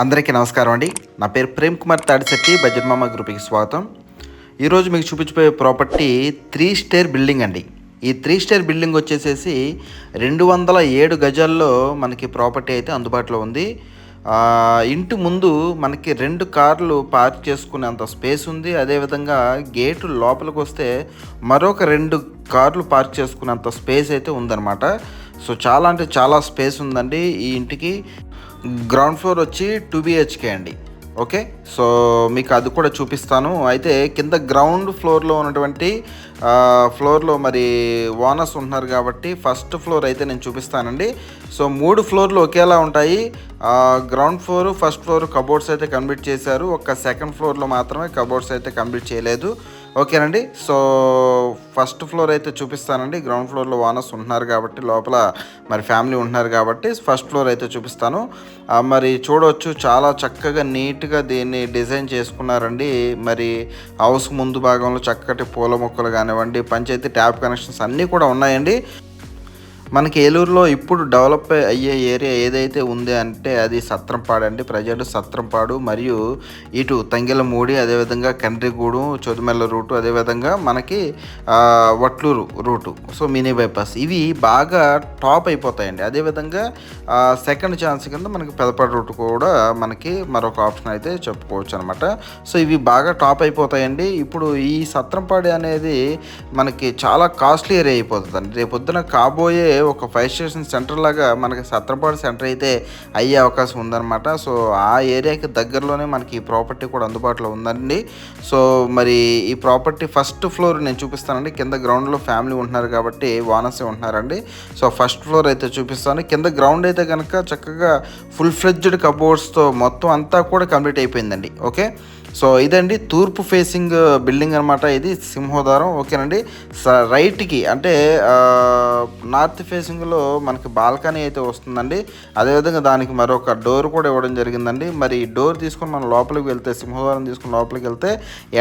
అందరికీ నమస్కారం అండి. నా పేరు ప్రేమ్ కుమార్ తాడిశెట్టి బడ్జెట్ మామ గ్రూప్కి స్వాగతం. ఈరోజు మీకు చూపించబోయే ప్రాపర్టీ త్రీ స్టేర్ బిల్డింగ్ అండి. ఈ త్రీ స్టేర్ బిల్డింగ్ వచ్చేసేసి రెండు వందల ఏడు గజాల్లో మనకి ప్రాపర్టీ అయితే అందుబాటులో ఉంది. ఇంటి ముందు మనకి రెండు కార్లు పార్క్ చేసుకునేంత స్పేస్ ఉంది. అదేవిధంగా గేటు లోపలికి వస్తే మరొక రెండు కార్లు పార్క్ చేసుకునేంత స్పేస్ అయితే ఉందన్నమాట. సో చాలా అంటే చాలా స్పేస్ ఉందండి ఈ ఇంటికి. గ్రౌండ్ ఫ్లోర్ వచ్చి టూ బిహెచ్కే అండి. ఓకే? సో మీకు అది కూడా చూపిస్తాను. అయితే కింద గ్రౌండ్ ఫ్లోర్లో ఉన్నటువంటి ఫ్లోర్లో మరి ఓనర్స్ ఉంటున్నారు కాబట్టి ఫస్ట్ ఫ్లోర్ అయితే నేను చూపిస్తానండి. సో మూడు ఫ్లోర్లు ఒకేలా ఉంటాయి. Ground floor first floor cupboards అయితే కంప్లీట్ చేశారు. ఒక సెకండ్ ఫ్లోర్లో మాత్రమే కబోర్డ్స్ అయితే కంప్లీట్ చేయలేదు. ఓకేనండి. సో ఫస్ట్ ఫ్లోర్ అయితే చూపిస్తానండి. గ్రౌండ్ ఫ్లోర్లో ఓనర్స్ ఉంటున్నారు కాబట్టి లోపల మరి ఫ్యామిలీ ఉంటున్నారు కాబట్టి ఫస్ట్ ఫ్లోర్ అయితే చూపిస్తాను. మరి చూడవచ్చు చాలా చక్కగా నీట్గా దీన్ని డిజైన్ చేసుకున్నారండి. మరి హౌస్ ముందు భాగంలో చక్కటి పూల మొక్కలు కానివ్వండి పంచాయతీ ట్యాప్ కనెక్షన్స్ అన్నీ కూడా ఉన్నాయండి. మనకి ఏలూరులో ఇప్పుడు డెవలప్ అయ్యే ఏరియా ఏదైతే ఉంది అంటే అది సత్రంపాడు అండి. ప్రజెంట్ సత్రంపాడు మరియు ఇటు తంగెలమూడి అదేవిధంగా కండ్రిగూడు చోదుమెల్ల రూటు అదేవిధంగా మనకి Vatluru route. So mini bypass. ఇవి బాగా టాప్ అయిపోతాయండి. అదేవిధంగా సెకండ్ ఛాన్స్ కింద మనకి పెదపాడు రూట్ కూడా మనకి మరొక ఆప్షన్ అయితే చెప్పుకోవచ్చు అనమాట సో ఇవి బాగా టాప్ అయిపోతాయండి. ఇప్పుడు ఈ సత్రంపాడి అనేది మనకి చాలా కాస్ట్లీ ఏరియా అయిపోతుంది రేపు పొద్దున కాబోయే ఒక ఫైవ్ స్టేషన్ సెంటర్ లాగా మనకి సత్రపాడు సెంటర్ అయితే అయ్యే అవకాశం ఉందన్నమాట. సో ఆ ఏరియాకి దగ్గరలోనే మనకి ఈ ప్రాపర్టీ కూడా అందుబాటులో ఉందండి. సో మరి ఈ ప్రాపర్టీ ఫస్ట్ ఫ్లోర్ నేను చూపిస్తానండి. కింద గ్రౌండ్లో ఫ్యామిలీ ఉంటున్నారు కాబట్టి వానసే ఉంటున్నారండి. సో ఫస్ట్ ఫ్లోర్ అయితే చూపిస్తాను. కింద గ్రౌండ్ అయితే కనుక చక్కగా ఫుల్ ఫ్లెడ్జ్డ్ కబోర్డ్స్తో మొత్తం అంతా కూడా కంప్లీట్ అయిపోయిందండి. ఓకే? సో ఇదండి తూర్పు ఫేసింగ్ బిల్డింగ్ అనమాట ఇది సింహోదారం ఓకేనండి? స రైట్కి అంటే నార్త్ ఫేసింగ్లో మనకి బాల్కనీ అయితే వస్తుందండి. అదేవిధంగా దానికి మరొక డోర్ కూడా ఇవ్వడం జరిగిందండి. మరి ఈ డోర్ తీసుకొని మనం లోపలికి వెళ్తే సింహోదారం తీసుకుని లోపలికి వెళ్తే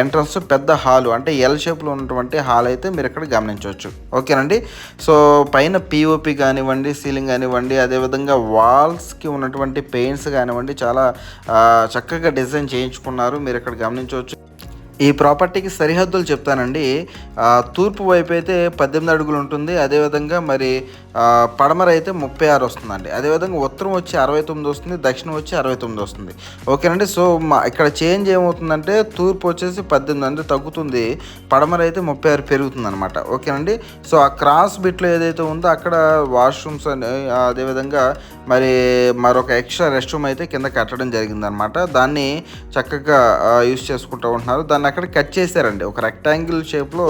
ఎంట్రన్స్ పెద్ద హాలు అంటే ఎల్ షేప్లో ఉన్నటువంటి హాల్ అయితే మీరు ఇక్కడ గమనించవచ్చు. ఓకేనండి? సో పైన పిఓపి కానివ్వండి సీలింగ్ కానివ్వండి అదేవిధంగా వాల్స్కి ఉన్నటువంటి పెయింట్స్ కానివ్వండి చాలా చక్కగా డిజైన్ చేయించుకున్నారు. మీరు ఇక్కడ గమనించవచ్చు. ఈ ప్రాపర్టీకి సరిహద్దులు చెప్తానండి. తూర్పు వైపు అయితే పద్దెనిమిది అడుగులు ఉంటుంది. అదేవిధంగా మరి పడమర అయితే ముప్పై ఆరు వస్తుందండి. అదేవిధంగా ఉత్తరం వచ్చి అరవై తొమ్మిది వస్తుంది. దక్షిణం వచ్చి అరవై తొమ్మిది వస్తుంది. ఓకేనండి? సో మా ఇక్కడ చేంజ్ ఏమవుతుందంటే తూర్పు వచ్చేసి పద్దెనిమిది అంటే తగ్గుతుంది. పడమర అయితే ముప్పై ఆరు పెరుగుతుంది అనమాట ఓకేనండి? సో ఆ క్రాస్ బిట్లో ఏదైతే ఉందో అక్కడ వాష్రూమ్స్ అని అదేవిధంగా మరి మరొక ఎక్స్ట్రా రెస్ట్ రూమ్ అయితే కింద కట్టడం జరిగిందనమాట దాన్ని చక్కగా యూస్ చేసుకుంటూ ఉంటున్నారు. దాన్ని అక్కడ కట్ చేశారండి. ఒక రెక్టాంగిల్ షేప్లో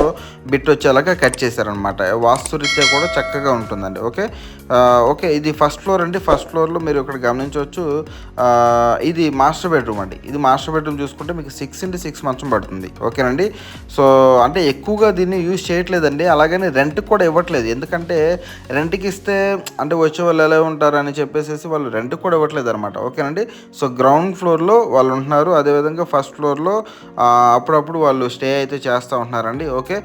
బిట్ వచ్చేలాగా కట్ చేశారనమాట వాస్తురీత్యా కూడా చక్కగా ఉంటుందండి. ఓకే? ఓకే ఇది ఫస్ట్ ఫ్లోర్ అండి. ఫస్ట్ ఫ్లోర్లో మీరు ఇక్కడ గమనించవచ్చు. ఇది మాస్టర్ బెడ్రూమ్ అండి. ఇది మాస్టర్ బెడ్రూమ్ చూసుకుంటే మీకు సిక్స్ ఇంటూ సిక్స్ మంచం పడుతుంది. ఓకేనండి? సో అంటే ఎక్కువగా దీన్ని యూజ్ చేయట్లేదండి. అలాగని రెంట్కి కూడా ఇవ్వట్లేదు. ఎందుకంటే రెంట్కి ఇస్తే అంటే వచ్చే వాళ్ళు ఎలా ఉంటారని చెప్పేసి వాళ్ళు రెంట్ కూడా ఇవ్వట్లేదు అనమాట ఓకేనండి? సో గ్రౌండ్ ఫ్లోర్లో వాళ్ళు ఉంటున్నారు. అదేవిధంగా ఫస్ట్ ఫ్లోర్లో అప్పుడప్పుడు వాళ్ళు స్టే అయితే చేస్తూ ఉంటున్నారండి ఓకే?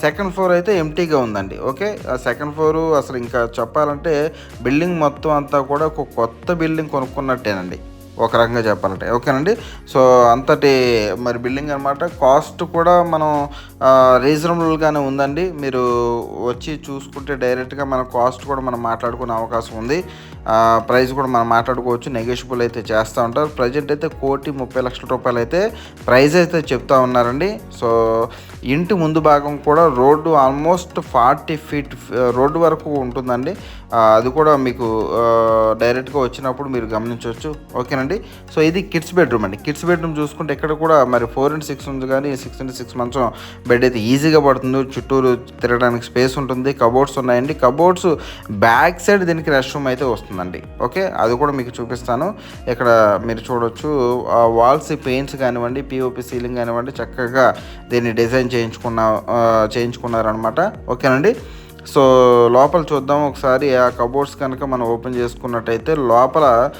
సెకండ్ ఫ్లోర్ అయితే ఎంటీగా ఉందండి ఓకే? సెకండ్ ఫ్లోర్ అసలు ఇంకా చెప్పాలంటే బిల్డింగ్ మొత్తం అంతా కూడా ఒక కొత్త బిల్డింగ్ కొనుక్కున్నట్టేనండి. ఒక రకంగా చెప్పాలంటే. ఓకేనండి? సో అంతటి మరి బిల్డింగ్ అనమాట కాస్ట్ కూడా మనం రీజనబుల్గానే ఉందండి. మీరు వచ్చి చూసుకుంటే డైరెక్ట్గా మన కాస్ట్ కూడా మనం మాట్లాడుకునే అవకాశం ఉంది. ప్రైస్ కూడా మనం మాట్లాడుకోవచ్చు. నెగోషియబుల్ అయితే చేస్తూ ఉంటారు. ప్రజెంట్ అయితే కోటి ముప్పై లక్షల రూపాయలు అయితే ప్రైస్ అయితే చెప్తా ఉన్నారండి. సో ఇంటి ముందు భాగం కూడా road almost forty feet road వరకు ఉంటుందండి. అది కూడా మీకు డైరెక్ట్గా వచ్చినప్పుడు మీరు గమనించవచ్చు. ఓకేనండి? సో ఇది కిడ్స్ బెడ్రూమ్ అండి. కిడ్స్ బెడ్రూమ్ చూసుకుంటే ఇక్కడ కూడా మరి ఫోర్ ఇంటూ సిక్స్ ఉంది కానీ సిక్స్ ఇంటూ సిక్స్ మంచం బెడ్ అయితే ఈజీగా పడుతుంది. చుట్టూరు తిరగడానికి స్పేస్ ఉంటుంది. కబోర్డ్స్ ఉన్నాయండి. కబోర్డ్స్ బ్యాక్ సైడ్ దీనికి రెస్ట్ రూమ్ అయితే వస్తుందండి. ఓకే? అది కూడా మీకు చూపిస్తాను. ఇక్కడ మీరు చూడొచ్చు వాల్స్ పెయింట్స్ కానివ్వండి పిఓపి సీలింగ్ కానివ్వండి చక్కగా దీన్ని డిజైన్ చేయించుకున్న చేయించుకున్నారనమాట ఓకేనండి? సో లోపల చూద్దాం ఒకసారి. ఆ కబోర్డ్స్ కనుక మనం ఓపెన్ చేసుకున్నట్టయితే లోపల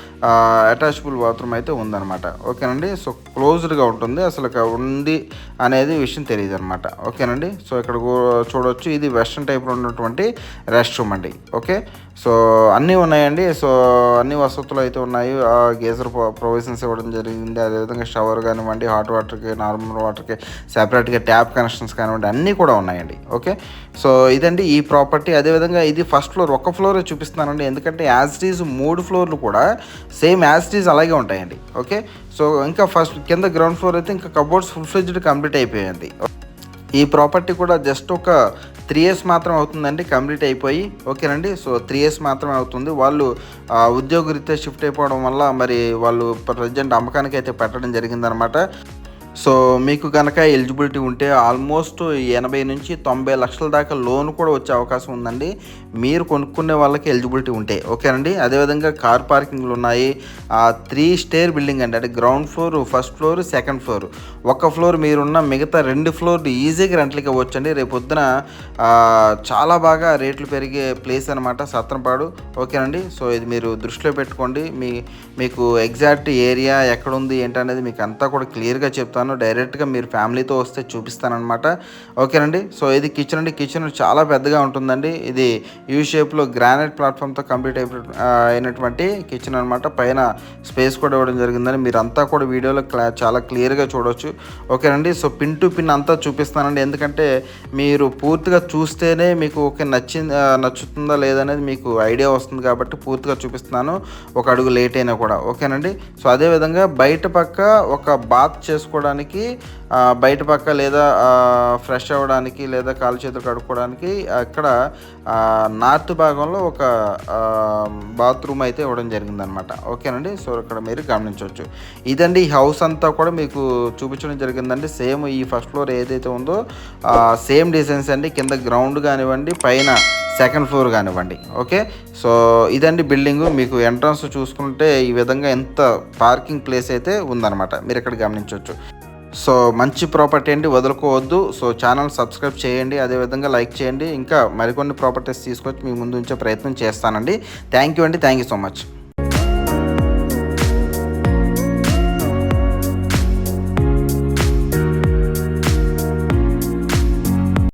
అటాచబుల్ బాత్రూమ్ అయితే ఉందన్నమాట. ఓకేనండి? సో క్లోజ్డ్గా ఉంటుంది. అసలు ఉంది అనేది విషయం తెలియదు అనమాట ఓకేనండి? సో ఇక్కడ కూ- చూడొచ్చు. ఇది వెస్ట్రన్ టైప్లో ఉన్నటువంటి రెస్ట్ రూమ్ అండి. ఓకే? సో అన్నీ ఉన్నాయండి. సో అన్ని వసతులు అయితే ఉన్నాయి. గేజర్ ప్రొవిజన్స్ ఇవ్వడం జరిగింది. అదేవిధంగా షవర్ కానివ్వండి హాట్ వాటర్కి నార్మల్ వాటర్కి సెపరేట్గా ట్యాప్ కనెక్షన్స్ కానివ్వండి అన్నీ కూడా ఉన్నాయండి. ఓకే? సో ఇదండి ఈ ప్రాపర్టీ అదేవిధంగా ఇది ఫస్ట్ ఫ్లోర్ ఒక్క ఫ్లోరే చూపిస్తున్నానండి. ఎందుకంటే యాజ్ ఈజ్ మూడు ఫ్లోర్లు కూడా సేమ్ యాజ్ ఈజ్ అలాగే ఉంటాయండి. ఓకే? సో ఇంకా ఫస్ట్ కింద గ్రౌండ్ ఫ్లోర్ అయితే ఇంకా కబోర్డ్స్ ఫుల్ ఫ్లెడ్జ్డ్ కంప్లీట్ అయిపోయింది. ఈ ప్రాపర్టీ కూడా జస్ట్ ఒక త్రీ ఇయర్స్ మాత్రం అవుతుందండి కంప్లీట్ అయిపోయి. ఓకేనండి? సో త్రీ ఇయర్స్ మాత్రమే అవుతుంది. వాళ్ళు ఉద్యోగ ఉద్యోగరీత్యా షిఫ్ట్ అయిపోవడం వల్ల మరి వాళ్ళు ప్రజెంట్ అమ్మకానికి అయితే పెట్టడం జరిగిందనమాట. సో మీకు కనుక ఎలిజిబిలిటీ ఉంటే ఆల్మోస్ట్ ఎనభై నుంచి తొంభై లక్షల దాకా లోన్ కూడా వచ్చే అవకాశం ఉందండి. మీరు కొనుక్కునే వాళ్ళకి ఎలిజిబిలిటీ ఉంటే ఓకేనండి? అదేవిధంగా కార్ పార్కింగ్లు ఉన్నాయి. త్రీ స్టేర్ బిల్డింగ్ అండి. అంటే ground floor first floor second floor. ఒక ఫ్లోర్ మీరున్న మిగతా రెండు ఫ్లోర్లు ఈజీగా రెంట్లకి ఇవ్వచ్చండి. రేపు పొద్దున చాలా బాగా రేట్లు పెరిగే ప్లేస్ అనమాట సత్రంపాడు. ఓకేనండి? సో ఇది మీరు దృష్టిలో పెట్టుకోండి. మీ మీకు ఎగ్జాక్ట్ ఏరియా ఎక్కడుంది ఏంటనేది మీకు అంతా కూడా క్లియర్గా చెప్తాను. డైరెక్ట్గా మీరు ఫ్యామిలీతో వస్తే చూపిస్తానమాట ఓకేనండి? సో ఇది కిచెన్ అండి. కిచెన్ చాలా పెద్దగా ఉంటుందండి. ఇది యూ షేప్లో గ్రానైట్ ప్లాట్ఫామ్తో కంప్లీట్ అయిపోయి అయినటువంటి కిచెన్ అనమాట పైన స్పేస్ కూడా ఇవ్వడం జరిగిందని మీరు అంతా కూడా వీడియోలో క్లా చాలా క్లియర్గా చూడవచ్చు ఓకేనండి? సో పిన్ టు పిన్ అంతా చూపిస్తానండి. ఎందుకంటే మీరు పూర్తిగా చూస్తేనే మీకు ఓకే నచ్చింది నచ్చుతుందా లేదనేది మీకు ఐడియా వస్తుంది కాబట్టి పూర్తిగా చూపిస్తున్నాను. ఒక అడుగు లేట్ అయినా కూడా. ఓకేనండి? సో అదేవిధంగా బయట పక్క ఒక బాత్ చేసుకోవడానికి కడుక్కోవడానికి బయట పక్క లేదా ఫ్రెష్ అవ్వడానికి లేదా కాలు చేతులు కడుక్కోవడానికి అక్కడ నార్త్ భాగంలో ఒక బాత్రూమ్ అయితే ఇవ్వడం జరిగిందనమాట ఓకేనండి? సో ఇక్కడ మీరు గమనించవచ్చు. ఇదండి ఈ హౌస్ అంతా కూడా మీకు చూపించడం జరిగిందండి. సేమ్ ఈ ఫస్ట్ ఫ్లోర్ ఏదైతే ఉందో సేమ్ డిజైన్స్ అండి. కింద గ్రౌండ్ కానివ్వండి పైన సెకండ్ ఫ్లోర్ కానివ్వండి. ఓకే? సో ఇదండి బిల్డింగ్. మీకు ఎంట్రన్స్ చూసుకుంటే ఈ విధంగా ఎంత పార్కింగ్ ప్లేస్ అయితే ఉందన్నమాట. మీరు ఇక్కడ గమనించవచ్చు. సో మంచి ప్రాపర్టీ అండి వదులుకోవద్దు. సో ఛానల్ సబ్స్క్రైబ్ చేయండి అదేవిధంగా లైక్ చేయండి. ఇంకా మరికొన్ని ప్రాపర్టీస్ తీసుకొచ్చి మీ ముందు ఉంచే ప్రయత్నం చేస్తానండి. థ్యాంక్ యూ అండి థ్యాంక్ యూ సో మచ్.